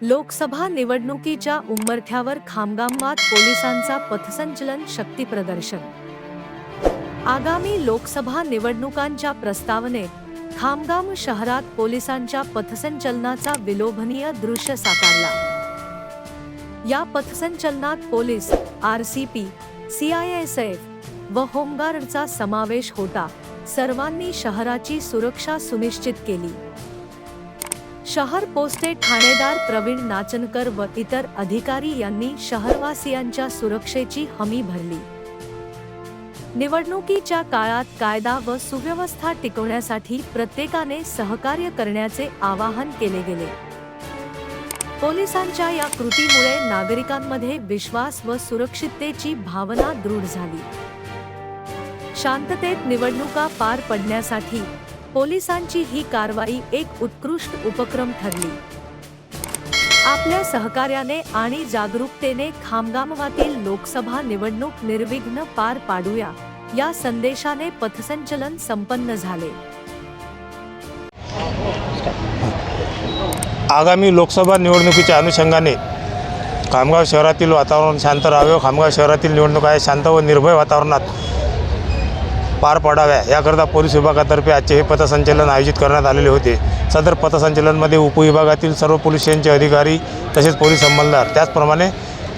लोकसभा निवडणुकीच्या उंबरठ्यावर खामगामात पोलिसांचा पथसंचलन शक्ती प्रदर्शन. आगामी लोकसभा निवडणुकांच्या प्रस्तावनेत खामगाम शहरात पोलिसांच्या पथसंचलनाचा विलोभनीय दृश्य साकारला. या पथसंचलनात पोलीस आरसीपी सीआयएसएफ व होमगार्डचा समावेश होता. सर्वांनी शहराची सुरक्षा सुनिश्चित केली. शहर पोस्टे ठाणेदार प्रवीण नाचनकर व इतर अधिकारी यांनी शहरवासियांच्या सुरक्षेची हमी भरली. निवडणुकीच्या काळात कायदा व सुव्यवस्था टिकवण्यासाठी प्रत्येकाने सहकार्य करण्याचे आवाहन केले गेले. पोलिसांच्या या कृतीमुळे नागरिकांमध्ये विश्वास व सुरक्षिततेची भावना दृढ झाली. शांततेत निवडणुका पार पडण्यासाठी पोलिसांची ही कारवाई एक उत्कृष्ट उपक्रम ठरली. आपल्या सहकार्याने आणि जागरूकतेने खामगामवातील लोकसभा निवडणूक निर्विघ्न पार पाडूया या संदेशाने पथसंचलन संपन्न झाले. आगामी लोकसभा निवडणुकीच्या अनुषंगाने खामगाव शहरातील वातावरण शांत राहावे. खामगाव शहरातील निवडणूक आहे शांत व निर्भय वातावरणात पार पडाव्या. याकरता पोलीस विभागातर्फे आजचे हे पथसंचलन आयोजित करण्यात आलेले होते. सदर पथसंचलनमध्ये उपविभागातील सर्व पोलीस स्टेशनचे अधिकारी तसेच पोलीस अंमलदार त्याचप्रमाणे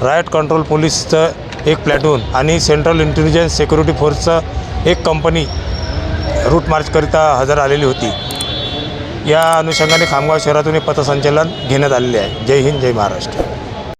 रायट कंट्रोल पोलीसचं एक प्लॅटून आणि सेंट्रल इंटेलिजन्स सिक्युरिटी फोर्सचं एक कंपनी रूट मार्चकरिता हजर आलेली होती. या अनुषंगाने खामगाव शहरातून हे पथसंचलन घेण्यात आलेले आहे. जय हिंद जय महाराष्ट्र.